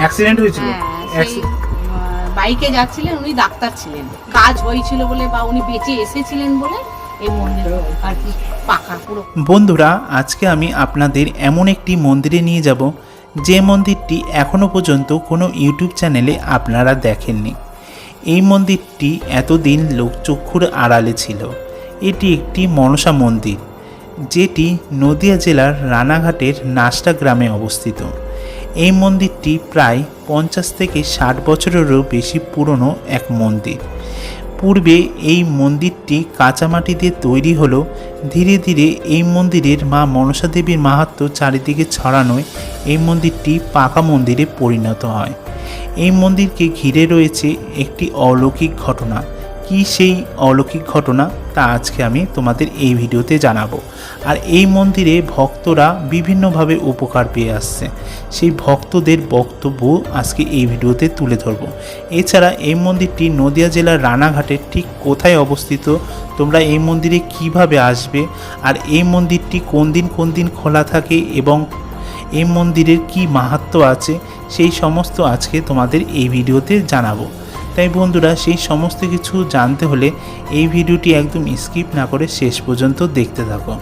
Accident হয়েছিল। হ্যাঁ বাইকে যাচ্ছিলেন উনি ডাক্তার ছিলেন। কাজ হয়েছিল বলে বা উনি বেঁচে এসেছিলেন বলে এই মন্দির আর কি পাকা পুরো। বন্ধুরা আজকে আমি আপনাদের এমন একটি মন্দিরে নিয়ে যাব যে মন্দিরটি এখনও পর্যন্ত কোনো ইউটিউব চ্যানেলে আপনারা দেখেননি। এই মন্দিরটি এতদিন লোকচক্ষুর আড়ালে ছিল। এটি একটি মনসা মন্দির যেটি নদিয়া জেলার রানাঘাটের নাস্টা গ্রামে অবস্থিত। এই মন্দিরটি প্রায় পঞ্চাশ থেকে ষাট বছরেরও বেশি পুরনো এক মন্দির। পূর্বে এই মন্দিরটি কাঁচামাটি দিয়ে তৈরি হলো ধীরে ধীরে এই মন্দিরের মা মনসা দেবীর মাহাত্ম্য চারিদিকে ছড়ানোয় এই মন্দিরটি পাকা মন্দিরে পরিণত হয়। এই মন্দিরকে ঘিরে রয়েছে একটি অলৌকিক ঘটনা। কি সেই অলৌকিক ঘটনা তা আজকে আমি তোমাদের এই ভিডিওতে জানাব। আর এই মন্দিরে ভক্তরা বিভিন্নভাবে উপকার পেয়ে আসছে। সেই ভক্তদের বক্তব্য আজকে এই ভিডিওতে তুলে ধরব। এছাড়া এই মন্দিরটি নদিয়া জেলার রানাঘাটের ঠিক কোথায় অবস্থিত, তোমরা এই মন্দিরে কীভাবে আসবে, আর এই মন্দিরটি কোন দিন কোন দিন খোলা থাকে এবং এই মন্দিরের কি মাহাত্ম্য আছে, সেই সমস্ত আজকে তোমাদের এই ভিডিওতে জানাব। তাই বন্ধুরা সেই সমস্ত কিছু জানতে হলে এই ভিডিওটি একদম স্কিপ না করে শেষ পর্যন্ত দেখতে থাকো।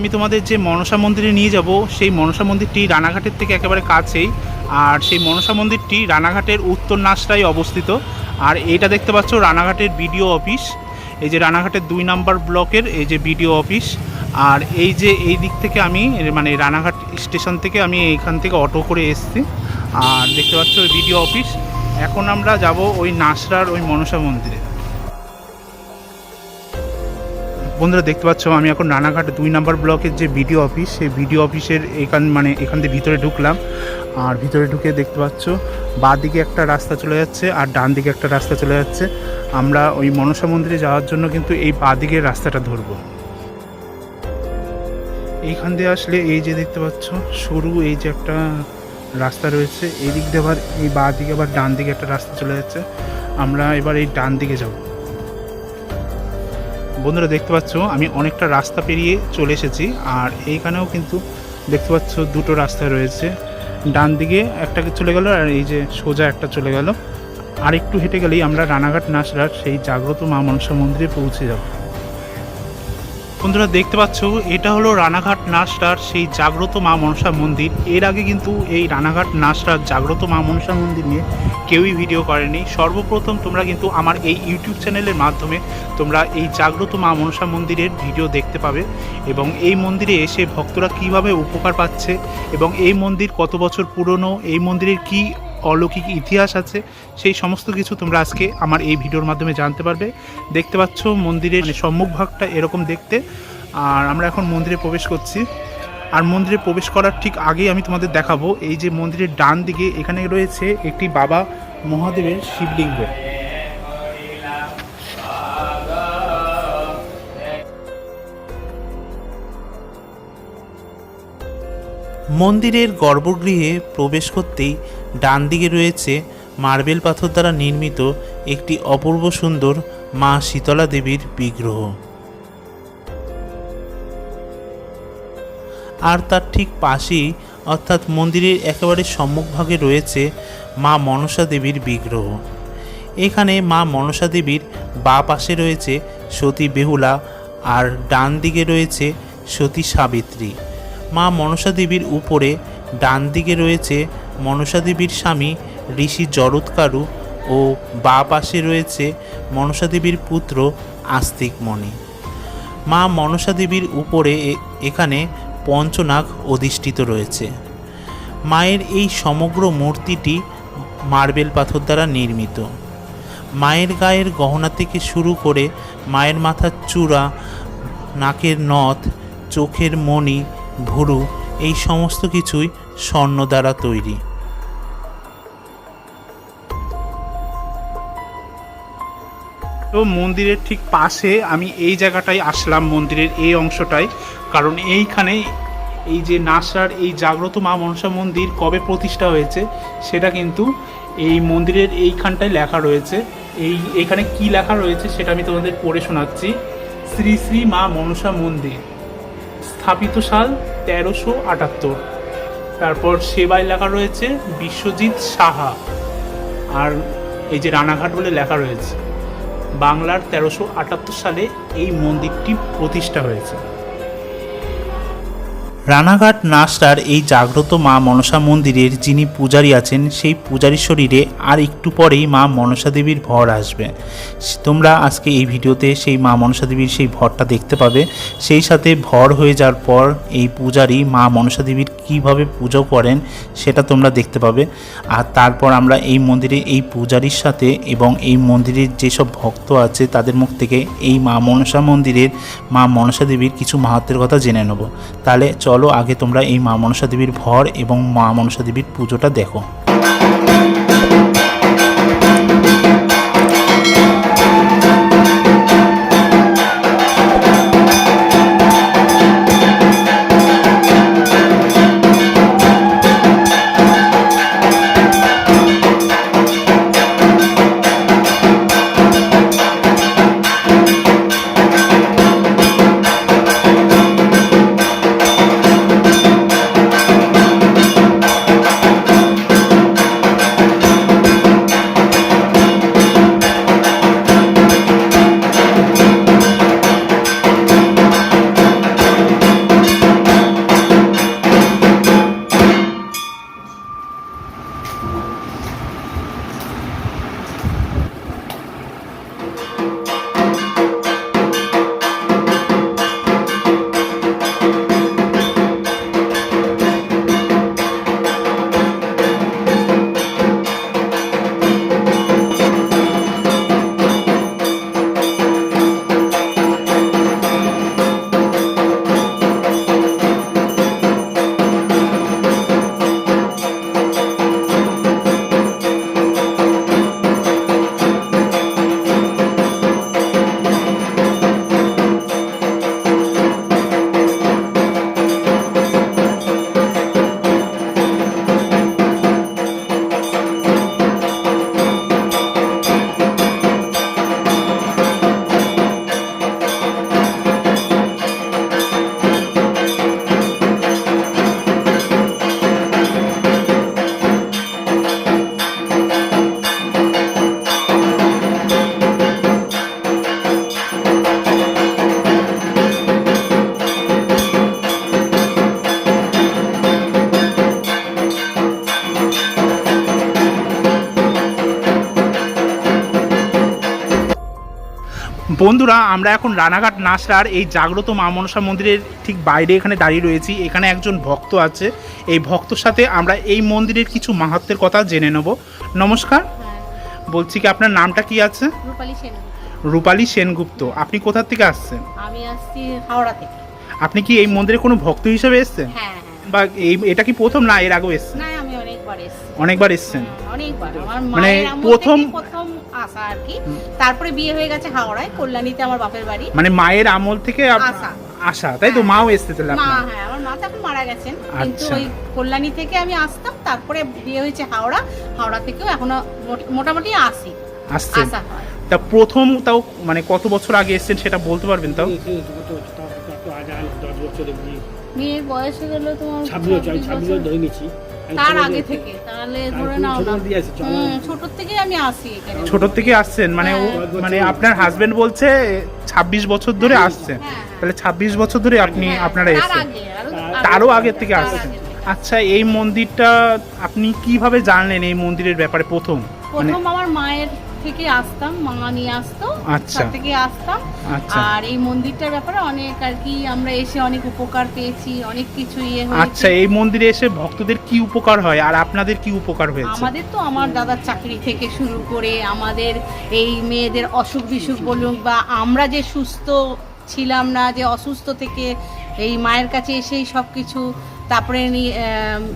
আমি তোমাদের যে মনসা মন্দিরে নিয়ে যাব, সেই মনসা মন্দিরটি রানাঘাটের থেকে একেবারে কাছেই। আর সেই মনসা মন্দিরটি রানাঘাটের উত্তর নাসটায় অবস্থিত। আর এটা দেখতে পাচ্ছ রানাঘাটের বিডিও অফিস। এই যে রানাঘাটের দুই নাম্বার ব্লকের এই যে বিডিও অফিস, আর এই যে এই দিক থেকে আমি মানে রানাঘাট স্টেশন থেকে আমি এইখান থেকে অটো করে এসেছি। আর দেখতে পাচ্ছ ওই বিডিও অফিস। এখন আমরা যাব ওই নাসরার ওই মনসা মন্দিরে। বন্ধুরা, দেখতে পাচ্ছ আমি এখন রানাঘাট দুই নাম্বার ব্লকের যে বিডিও অফিস, সেই বিডিও অফিসের এখান মানে এখান থেকে ভিতরে ঢুকলাম। আর ভিতরে ঢুকে দেখতে পাচ্ছ বাঁ দিকে একটা রাস্তা চলে যাচ্ছে আর ডান দিকে একটা রাস্তা চলে যাচ্ছে। আমরা ওই মনসা মন্দিরে যাওয়ার জন্য কিন্তু এই বাঁ দিকের রাস্তাটা ধরবো। এইখান দিয়ে আসলে এই যে দেখতে পাচ্ছ, সরু এই যে একটা রাস্তা রয়েছে, এই দিক দিয়ে আবার এই বাঁ দিকে আবার ডান দিকে একটা রাস্তা চলে যাচ্ছে। আমরা এবার এই ডান দিকে যাব। বন্ধুরা দেখতে পাচ্ছ, আমি অনেকটা রাস্তা পেরিয়ে চলে এসেছি আর এইখানেও কিন্তু দেখতে পাচ্ছ দুটো রাস্তা রয়েছে। ডান দিকে একটা চলে গেল আর এই যে সোজা একটা চলে গেল। আর একটু হেঁটে গেলেই আমরা রানাঘাট নাসরার সেই জাগ্রত মা মনসা মন্দিরে পৌঁছে যাব। বন্ধুরা দেখতে পাচ্ছ, এটা হলো রানাঘাট নাসরার সেই জাগ্রত মা মনসা মন্দির। এর আগে কিন্তু এই রানাঘাট নাসরার জাগ্রত মা মনসা মন্দির নিয়ে কেউই ভিডিও করেনি। সর্বপ্রথম তোমরা কিন্তু আমার এই ইউটিউব চ্যানেলের মাধ্যমে তোমরা এই জাগ্রত মা মনসা মন্দিরের ভিডিও দেখতে পাবে এবং এই মন্দিরে এসে ভক্তরা কীভাবে উপকার পাচ্ছে এবং এই মন্দির কত বছর পুরনো, এই মন্দিরের কি অলৌকিক ইতিহাস আছে সেই সমস্ত কিছু তোমরা আজকে আমার এই ভিডিওর মাধ্যমে জানতে পারবে। দেখতে পাচ্ছ মন্দিরের মানে সম্মুখভাগটা এরকম দেখতে। আর আমরা এখন মন্দিরে প্রবেশ করছি। আর মন্দিরে প্রবেশ করার ঠিক আগেই আমি তোমাদের দেখাবো এই যে মন্দিরের ডান দিকে এখানে রয়েছে একটি বাবা মহাদেবের শিবলিঙ্গ। মন্দিরের গর্ভগৃহে প্রবেশ করতেই ডান দিকে রয়েছে মার্বেল পাথর দ্বারা নির্মিত একটি অপূর্ব সুন্দর মা শীতলা দেবীর বিগ্রহ। আর তার ঠিক পাশেই, অর্থাৎ মন্দিরের একেবারে সম্মুখভাগে রয়েছে মা মনসা দেবীর বিগ্রহ। এখানে মা মনসা দেবীর বা পাশে রয়েছে সতী বেহুলা আর ডান দিকে রয়েছে সতী সাবিত্রী। মা মনসা দেবীর উপরে ডান দিকে রয়েছে মনসা দেবীর স্বামী ঋষি জরৎকারু ও বা পাশে রয়েছে মনসা দেবীর পুত্র আস্তিক মণি মা মনসা দেবীর উপরে এখানে পঞ্চনাগ অধিষ্ঠিত রয়েছে। মায়ের এই সমগ্র মূর্তিটি মার্বেল পাথর দ্বারা নির্মিত। মায়ের গায়ের গহনা থেকে শুরু করে মায়ের মাথার চূড়া, নাকের নথ, চোখের মণি, ভুরু এই সমস্ত কিছুই স্বর্ণ দ্বারা তৈরি। তো মন্দিরের ঠিক পাশে আমি এই জায়গাটায় আসলাম, মন্দিরের এই অংশটায়। কারণ এইখানে এই যে নাসার এই জাগ্রত মা মনসা মন্দির কবে প্রতিষ্ঠা হয়েছে, সেটা কিন্তু এই মন্দিরের এইখানটায় লেখা রয়েছে। এই এখানে কি লেখা রয়েছে সেটা আমি তোমাদের পড়ে শোনাচ্ছি। শ্রী শ্রী মা মনসা মন্দির, স্থাপিত সাল তেরোশো আটাত্তর। তারপর সেবায় লেখা রয়েছে বিশ্বজিৎ সাহা। আর এই যে রানাঘাট বলে লেখা রয়েছে। বাংলার তেরোশো আটাত্তর সালে এই মন্দিরটি প্রতিষ্ঠা হয়েছে। রানাঘাট নাস্টার এই জাগ্রত মা মনসা মন্দিরের যিনি পূজারী আছেন, সেই পূজারীর শরীরে আর একটু পরেই মা মনসা দেবীর ভর আসবে। তোমরা আজকে এই ভিডিওতে সেই মা মনসা দেবীর সেই ভরটা দেখতে পাবে। সেই সাথে ভর হয়ে যাওয়ার পর এই পূজারী মা মনসা দেবীর কীভাবে পুজো করেন, সেটা তোমরা দেখতে পাবে। আর তারপর আমরা এই মন্দিরে এই পূজারীর সাথে এবং এই মন্দিরের যেসব ভক্ত আছে, তাদের মুখ থেকে এই মা মনসা মন্দিরের মা মনসা দেবীর কিছু মাহাত্মের কথা জেনে নেব। তাহলে চলো আগে তোমরা এই মা মনসা দেবীর ভর এবং মা মনসা দেবীর পুজোটা দেখো। বন্ধুরা আমরা এখন রানাঘাট নাসরার এই জাগ্রত মা মনসা মন্দিরের ঠিক বাইরে এখানে দাঁড়িয়ে রয়েছি। এখানে একজন ভক্ত আছে। এই ভক্তর সাথে আমরা এই মন্দিরের কিছু মাহাত্মের কথা জেনে নেব। নমস্কার। হ্যাঁ। বলছি কি আপনার নামটা কি আছে? রূপালী সেনগুপ্ত। আপনি কোথা থেকে আসছেন? আমি আসছি হাওড়া থেকে। আপনি কি এই মন্দিরে কোনো ভক্ত হিসেবে এসেছেন? হ্যাঁ হ্যাঁ। বা এই এটা কি প্রথম না এর আগেও এসেছেন? অনেকবার এসেছি অনেকবার এসেছেন। অনেকবার। আমার মানে প্রথম- প্রথম আসা আর কি। তারপরে বিয়ে হয়ে গেছে হাওড়ায় কল্যাণীতে আমার বাপের বাড়ি। মানে মায়ের আমল থেকে আসা। আসা। তাই তো? হ্যাঁ। মাও এসতে তাহলে মা হ্যাঁ আমার মা তো এখন মারা গেছেন। কিন্তু আচ্ছা। ওই কল্যাণী থেকে আমি আসতাম তারপরে বিয়ে হয়েছে হাওড়া। হাওড়া থেকেও এখনও মোটামুটি আসি। আসছেন। আসা তা প্রথম তাও মানে কত বছর আগে এসেছেন সেটা বলতে পারবেন তাও? মেয়ের বয়স হয়ে গেল তোমার ছাব্বিশ বছর আমি 26 ছাব্বিশ বছর। বছর। ধরে নিচ্ছি তার আগে থেকে- তাহলে ধরে নাও না। ছোট থেকে আমি আসি এখানে। ছোট থেকে আসছেন? মানে হ্যাঁ। মানে আপনার হাজবেন্ড বলছে ছাব্বিশ বছর ধরে আসছেন হ্যাঁ, তাহলে ছাব্বিশ বছর ধরে আপনি হ্যাঁ, আপনারা এসেছেন। তারও আগে আগের থেকে আসছেন। আচ্ছা এই মন্দিরটা আপনি কীভাবে জানলেন এই মন্দিরের ব্যাপারে প্রথম? মানে প্রথম আমার মায়ের থেকে আসতাম মা নিয়ে আসতো আচ্ছা। থেকে আসতাম। আচ্ছা। আর এই মন্দিরটার ব্যাপারে অনেক আর কি আমরা এসে অনেক উপকার পেয়েছি অনেক কিছু ইয়ে আচ্ছা এই মন্দিরে এসে ভক্তদের কি উপকার হয় আর আপনাদের কি উপকার হয়েছে? আমাদের তো আমার দাদার চাকরি থেকে শুরু করে আমাদের এই মেয়েদের অসুখ বিসুখ বলুন বা আমরা যে সুস্থ ছিলাম না যে অসুস্থ থেকে এই মায়ের কাছে এসেই সব কিছু তারপরে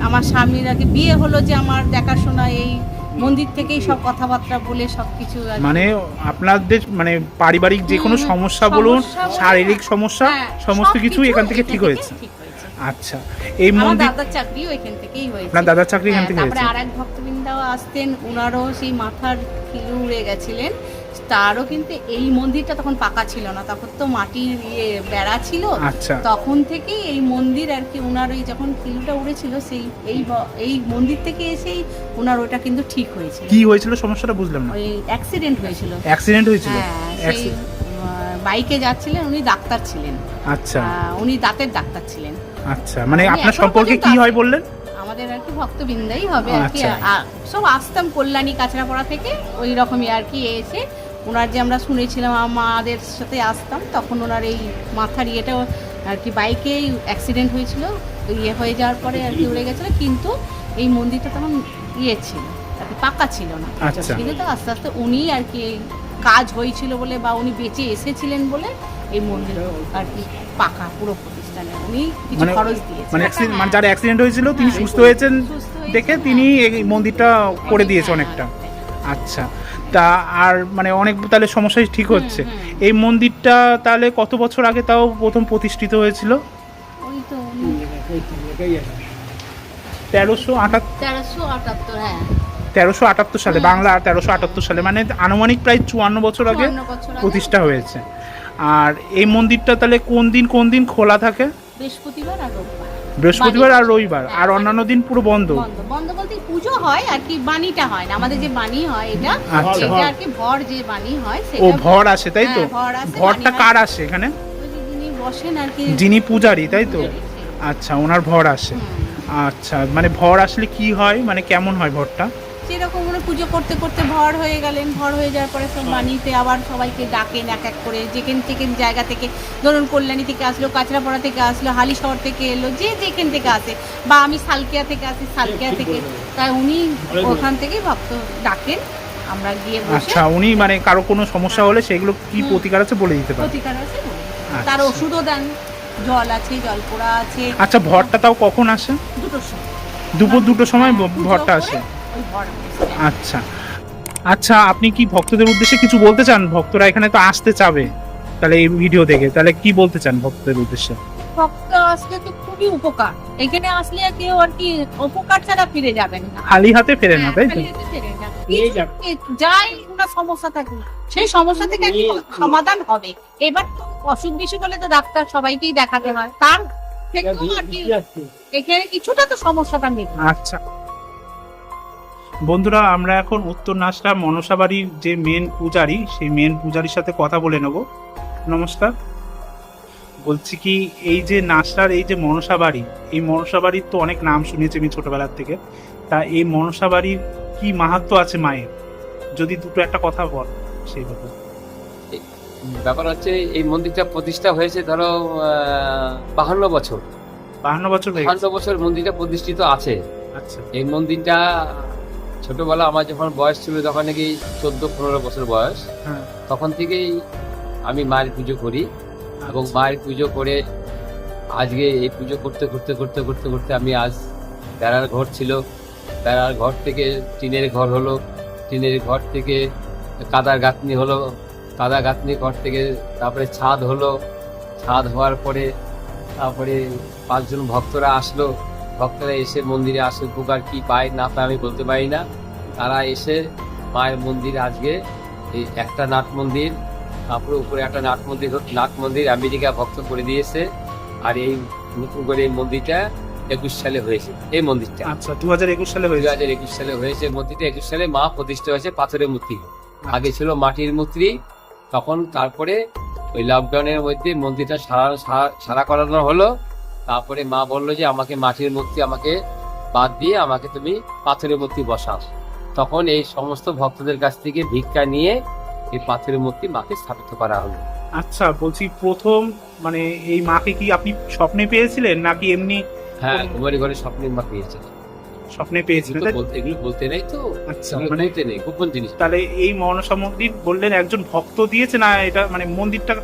আমার স্বামীর আগে বিয়ে হলো যে আমার দেখাশোনা এই মন্দির থেকেই সব কথাবার্তা বলে সব কিছু মানে আপনাদের মানে পারিবারিক যে কোনো সমস্যা বলুন শারীরিক সমস্যা হ্যাঁ, সমস্ত কিছু এখান থেকে ঠিক হয়েছে। আচ্ছা এই মন্দির দাদার চাকরিও এখান থেকেই হয়েছে। আপনার দাদার চাকরি এখান হ্যাঁ, থেকে হয়েছে? আর আরেক ভক্তবৃন্দাও আসতেন ওনারও সেই মাথার খিলু উড়ে গেছিলেন। তারও কিন্তু এই মন্দিরটা তখন পাকা ছিল না। তখন তো মাটির ইয়ে বেড়া ছিল। আচ্ছা। তখন থেকেই এই মন্দির আর কি ওনার ওই যখন কিলুটা উড়েছিল সেই এই এই মন্দির থেকে এসেই ওনার ওটা কিন্তু ঠিক হয়েছিল। কি হয়েছিল সমস্যাটা বুঝলাম না। ওই অ্যাক্সিডেন্ট হয়েছিল। অ্যাক্সিডেন্ট হয়েছিল? হ্যাঁ বাইকে যাচ্ছিলেন উনি ডাক্তার ছিলেন। আচ্ছা। উনি দাঁতের ডাক্তার ছিলেন। আচ্ছা মানে আপনার সম্পর্কে কি হয় বললেন? আমাদের আর কি ভক্তবৃন্দাই হবে আর কি। আচ্ছা। সব আসতাম কল্যাণী কাছড়াপাড়া থেকে ওই রকমই আর কি এসে ওনার যে আমরা শুনেছিলাম আমাদের সাথে আসতাম তখন ওনার এই মাথার ইয়েটা আর কি বাইকেই অ্যাক্সিডেন্ট হয়েছিল ইয়ে হয়ে যাওয়ার পরে আর কি উড়ে গেছিল কিন্তু এই মন্দিরটা তখন ইয়ে ছিল আর কি পাকা ছিল না আচ্ছা। কিন্তু তো আস্তে আস্তে উনি আর কি কাজ হয়েছিল বলে বা উনি বেঁচে এসেছিলেন বলে এই মন্দির আর কি পাকা পুরো প্রতিষ্ঠানে উনি কিছু মানে খরচ দিয়েছেন মানে accident- মানে যার অ্যাক্সিডেন্ট হয়েছিল তিনি হ্যাঁ, সুস্থ হয়েছেন দেখে হ্যাঁ। তিনি এই মন্দিরটা করে দিয়েছে হ্যাঁ, অনেকটা হ্যাঁ। আচ্ছা তা আর মানে অনেক তাহলে সমস্যাই ঠিক হচ্ছে। এই মন্দিরটা তাহলে কত বছর আগে তাও প্রথম প্রতিষ্ঠিত হয়েছিল? তেরোশো আটাত্তর? তেরোশো আটাত্তর হ্যাঁ। সালে বাংলা তেরোশো আটাত্তর সালে মানে আনুমানিক প্রায় চুয়ান্ন বছর আগে চুয়ান্ন বছর আগে। প্রতিষ্ঠা হয়েছে। আর এই মন্দিরটা তাহলে কোন দিন কোন দিন খোলা থাকে? বৃহস্পতিবার আর রোববার। বৃহস্পতিবার আর রবিবার হ্যাঁ, আর অন্যান্য দিন পুরো বন্ধ। বন্ধ। বলতে পুজো হয় আর কি বাণীটা হয় না। আমাদের যে বাণী হয় এটা আচ্ছা। এটা আর কি ভর যে বাণী হয় ও ভর আসে তাই তো? হ্যাঁ, ভরটা কার হয়। আসে এখানে? বসেন আর কি যিনি পূজারি তাই তো? আচ্ছা ওনার ভর আসে। আচ্ছা মানে ভর আসলে কি হয়? মানে কেমন হয় ভরটা? যেরকম উনি পুজো করতে করতে ভর হয়ে গেলেন ভর হয়ে যাওয়ার পরে সব বাণীতে আবার সবাইকে ডাকেন এক এক করে যেখান থেকে জায়গা থেকে ধরুন কল্যাণী থেকে আসলো কাঁচরাপাড়া থেকে আসলো হালি শহর থেকে এলো যে যেখান থেকে আসে বা আমি সালকিয়া থেকে আসি সালকিয়া থেকে। তাই উনি ওখান থেকে ভক্ত ডাকেন আমরা গিয়ে আচ্ছা উনি মানে কারও কোনো সমস্যা হলে সেগুলো কি প্রতিকার আছে বলে দিতে পারেন? প্রতিকার আছে। আচ্ছা। তার ওষুধও দেন জল আছে জল পোড়া আছে। আচ্ছা ভরটা তাও কখন আসে? দুটো সময়। দুপুর দুটো সময় হ্যাঁ, ভরটা করে আসে। ওই ভর আসে। আচ্ছা। আচ্ছা আপনি কি ভক্তদের উদ্দেশ্যে কিছু বলতে চান? ভক্তরা এখানে তো আসতে চাবে তাহলে এই ভিডিও দেখে। তাহলে কি বলতে চান ভক্তদের উদ্দেশ্যে? ভক্ত আসলে তো খুবই উপকার। এখানে আসলে কেউ আর কি উপকার ছাড়া ফিরে যাবেন না। খালি হাতে ফেরে না তাই তো? খালি হাতে ফেরে না। কিছু- যাই ওনার সমস্যা থাকে সেই সমস্যা থেকে একটু সমাধান হবে। এবার তো অসুখ বিসুখ হলে তো ডাক্তার সবাইকেই দেখাতে হয়। তার থেকেও আর কি এখানে কিছুটা তো সমস্যাটা মিটবে আচ্ছা। বন্ধুরা আমরা এখন উত্তর নাচটা মনসাবাড়ির যে মেন পূজারি সেই মেন পূজারির সাথে কথা বলে নেব। নমস্কার। বলছি কি এই যে নাচটার এই যে মনসাবাড়ি এই মনসাবাড়ির তো অনেক নাম শুনেছি আমি ছোটবেলার থেকে। তা এই মনসাবাড়ির কি মাহাত্ম আছে মায়ের? যদি দুটো একটা কথা বল সেই ব্যাপারে। ব্যাপার হচ্ছে এই মন্দিরটা প্রতিষ্ঠা হয়েছে ধরো বাহান্ন বছর। বাহান্ন বছর বাহান্ন বছর মন্দিরটা প্রতিষ্ঠিত আছে। আচ্ছা। এই মন্দিরটা ছোটবেলা আমার যখন বয়স ছিল তখন নাকি চোদ্দ পনেরো বছর বয়স। হ্যাঁ। তখন থেকেই আমি মায়ের পুজো করি এবং আচ্ছা। মায়ের পুজো করে আজকে এই পুজো করতে করতে করতে করতে করতে আমি আজ বেড়ার ঘর ছিল। বেড়ার ঘর থেকে টিনের ঘর হলো টিনের ঘর থেকে কাদার গাঁথনি হলো কাদা গাঁথনি ঘর থেকে তারপরে ছাদ হলো। ছাদ হওয়ার পরে তারপরে পাঁচজন ভক্তরা আসলো। ভক্তরা এসে মন্দিরে আসে উপকার কি পায় না পায় আমি বলতে পারি না। তারা এসে মায়ের মন্দির আজকে এই একটা নাট মন্দির তারপরে উপরে একটা নাট মন্দির নাট মন্দির আমেরিকা ভক্ত করে দিয়েছে। আর এই নতুন করে এই মন্দিরটা একুশ সালে হয়েছে এই মন্দিরটা। আচ্ছা দু হাজার একুশ সালে হয়েছে? হাজার একুশ সালে হয়েছে মন্দিরটা একুশ সালে মা প্রতিষ্ঠা হয়েছে পাথরের মূর্তি। আগে ছিল মাটির মূর্তি তখন তারপরে ওই লকডাউনের মধ্যে মন্দিরটা সারা সারা- সারা করানো হলো। তারপরে মা বলল যে আমাকে মাটির মূর্তি আমাকে বাদ দিয়ে আমাকে তুমি পাথরের মূর্তি বসাও। তখন এই সমস্ত ভক্তদের কাছ থেকে ভিক্ষা নিয়ে এই পাথরের মূর্তি মাকে স্থাপিত করা হলো। আচ্ছা বলছি প্রথম মানে এই মাকে কি আপনি স্বপ্নে পেয়েছিলেন নাকি এমনি হ্যাঁ কুমারী ঘরে স্বপ্নে মা পেয়েছে স্বপ্নে পেয়েছিলেন এগুলো বলতে নেই তো। আচ্ছা মানে নেই গোপন জিনিস। তাহলে এই মনসা মন্দির বললেন একজন ভক্ত দিয়েছে না এটা মানে মন্দিরটা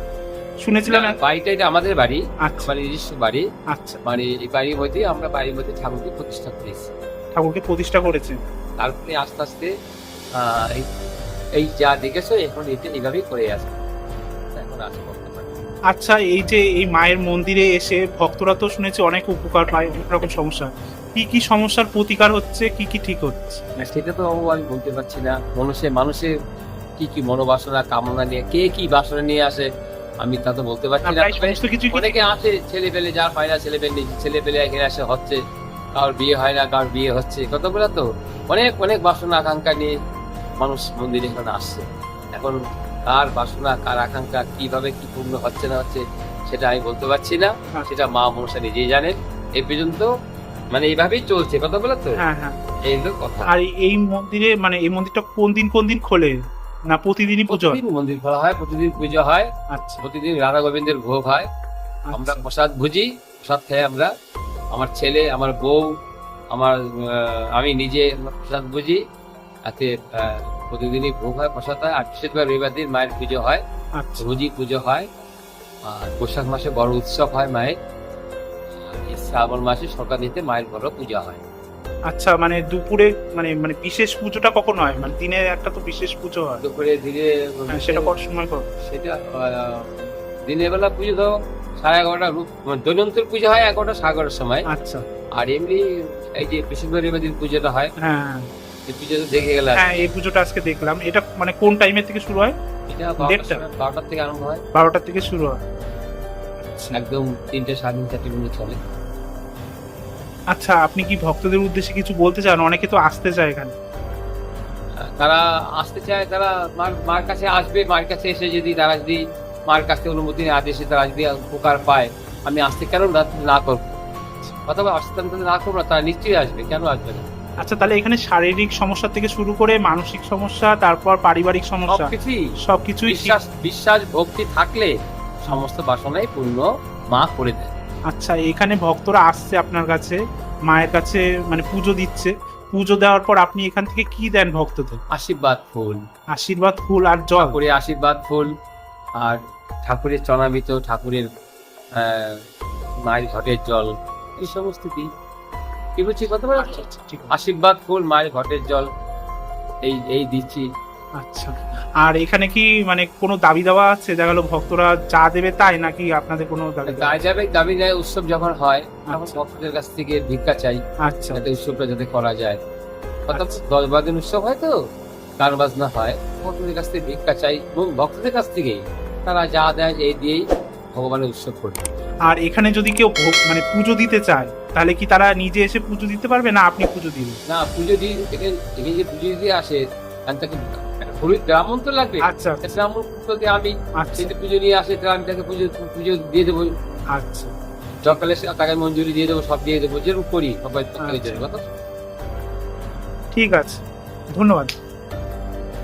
শুনেছিলাম বাড়িটা এটা আমাদের বাড়ি আচ্ছা। আমার নিজস্ব বাড়ি। আচ্ছা। মানে এই বাড়ির মধ্যে আমরা বাড়ির মধ্যে ঠাকুরকে প্রতিষ্ঠা করেছি। ঠাকুরকে প্রতিষ্ঠা করেছে তারপরে আস্তে আস্তে এই- এই যা দেখেছ এখন এতে এইভাবেই করে আসবে। এখন আসব আচ্ছা এই যে এই মায়ের মন্দিরে এসে ভক্তরা তো শুনেছি অনেক উপকার পায় অনেক রকম সমস্যা। কি কি সমস্যার প্রতিকার হচ্ছে কি কি ঠিক হচ্ছে? না, সেটা তো আমি বলতে পারছি না। মানুষের মানুষের কি কি মনোবাসনা কামনা নিয়ে কে কি বাসনা নিয়ে আসে? আমি তা তো বলতে পারছি না অনেকে আছে ছেলে পেলে যার হয় না ছেলে পেলে ছেলে পেলে এখানে আসে হচ্ছে কারোর বিয়ে হয় না কারোর বিয়ে হচ্ছে কতগুলো তো? অনেক অনেক বাসনা আকাঙ্ক্ষা নিয়ে মানুষ মন্দিরে এখানে আসছে। এখন কার বাসনা কার আকাঙ্ক্ষা কীভাবে কি পূর্ণ হচ্ছে না হচ্ছে সেটা আমি বলতে পারছি না। সেটা মা মনসা নিজেই জানেন। এই পর্যন্ত মানে এইভাবেই চলছে কতগুলো তো? হ্যাঁ হ্যাঁ। এই হলো কথা। আর এই মন্দিরে মানে এই মন্দিরটা কোন দিন কোন দিন খোলে? না প্রতিদিনই পুজো হয়? প্রতিদিন মন্দির খোলা হয় প্রতিদিন পুজো হয়। আচ্ছা। প্রতিদিন রাধা গোবিন্দের ভোগ হয়। আমরা আচ্ছা। প্রসাদ ভুজি প্রসাদ খাই আমরা আমার ছেলে আমার বউ আমার আহ, আমি নিজে প্রসাদ বুঝি তাতে আহ, প্রতিদিনই ভোগ হয় প্রসাদ হয়। আর বিশেষ করে রবিবার দিন মায়ের পুজো হয়। আচ্ছা। রোজই পুজো হয়। আর বৈশাখ মাসে বড় উৎসব হয় মায়ের। আর এই শ্রাবণ মাসে সরকারিতে মায়ের বড় পূজা হয়। আচ্ছা মানে দুপুরে মানে মানে বিশেষ পুজোটা কখন হয়? মানে দিনে একটা তো বিশেষ পুজো হয়। দুপুরে ধীরে হ্যাঁ, সেটা কত সময় কর সেটা দিনের বেলা পুজো তো সাড়ে এগারোটা রূপ- দৈনন্দিন পুজো হয় এগারোটা সাড়ে এগারোটার সময়। আচ্ছা। আর এমনি এই যে বৃহস্পতিবার দিন পুজোটা হয় হ্যাঁ। এই পুজো তো দেখে গেলে হ্যাঁ এই পুজোটা আজকে দেখলাম। এটা মানে কোন টাইমের থেকে শুরু হয়? এটা দেড়টা? বারোটার থেকে আরম্ভ হয়। বারোটার থেকে শুরু হয়। একদম তিনটে সাড়ে তিন চারটে চলে। আচ্ছা আপনি কি ভক্তদের উদ্দেশ্যে কিছু বলতে চান? অনেকে তো আসতে চায় এখানে। তারা আসতে চায় তারা মার মার কাছে আসবে মার কাছে এসে যদি তারা যদি মার কাছ থেকে অনুমতি আদেশে তারা যদি উপকার পায় আমি আসতে কেন না- করব? অথবা আসতে আমি না করব না তারা নিশ্চয়ই আসবে কেন আসবে না? আচ্ছা তাহলে এখানে শারীরিক সমস্যা থেকে শুরু করে মানসিক সমস্যা তারপর পারিবারিক সমস্যা সবকিছুই বিশ্বাস বিশ্বাস ভক্তি থাকলে সমস্ত বাসনাই পূর্ণ মা করে দেয়। আচ্ছা এখানে ভক্তরা আসছে আপনার কাছে। মায়ের কাছে মানে পুজো দিচ্ছে। পুজো দেওয়ার পর আপনি এখান থেকে কি দেন ভক্তদের? আশীর্বাদ ফুল। আশীর্বাদ ফুল আর জল। ঠাকুরের আশীর্বাদ ফুল আর ঠাকুরের চনামিত ঠাকুরের মায়ের ঘটের জল এই সমস্ত দিই কি বলছি? কত আচ্ছা আচ্ছা আশীর্বাদ ফুল মায়ের ঘটের জল এই এই দিচ্ছি। আচ্ছা। আর এখানে কি মানে কোনো দাবি দেওয়া আছে? দেখা গেলো ভক্তরা যা দেবে তাই নাকি আপনাদের কোনো দাবি দেওয়া- গায়ে যাবে দাবি নেয় উৎসব যখন হয় তখন আচ্ছা। ভক্তদের কাছ থেকে ভিক্ষা চাই। আচ্ছা। যাতে উৎসবটা যাতে করা যায়। অর্থাৎ আচ্ছা। দশ বারো দিন উৎসব হয় তো গান বাজনা হয় ভক্তদের কাছ থেকে ভিক্ষা চাই এবং ভক্তদের কাছ থেকেই তারা যা দেয় এই দিয়েই ভগবানের উৎসব করে। আর এখানে যদি কেউ ভোগ- মানে পুজো দিতে চায় তাহলে কি তারা নিজে এসে পুজো দিতে পারবে না আপনি পুজো দিবেন? না পুজো দিয়ে এখানে এখানে যে পুজো দিয়ে আসে আমি তাকে ব্রাহ্মণ তো লাগবে। আচ্ছা। ব্রাহ্মণ বলতে আমি আচ্ছা। যদি পুজো নিয়ে আসে তাহলে আমি তাকে পুজো পুজো দিয়ে দেবো। আচ্ছা। সকালে তাকে মঞ্জুরি দিয়ে দেবো সব দিয়ে দেবো যেরকম করি সবাই আচ্ছা। ঠিক আছে। ধন্যবাদ।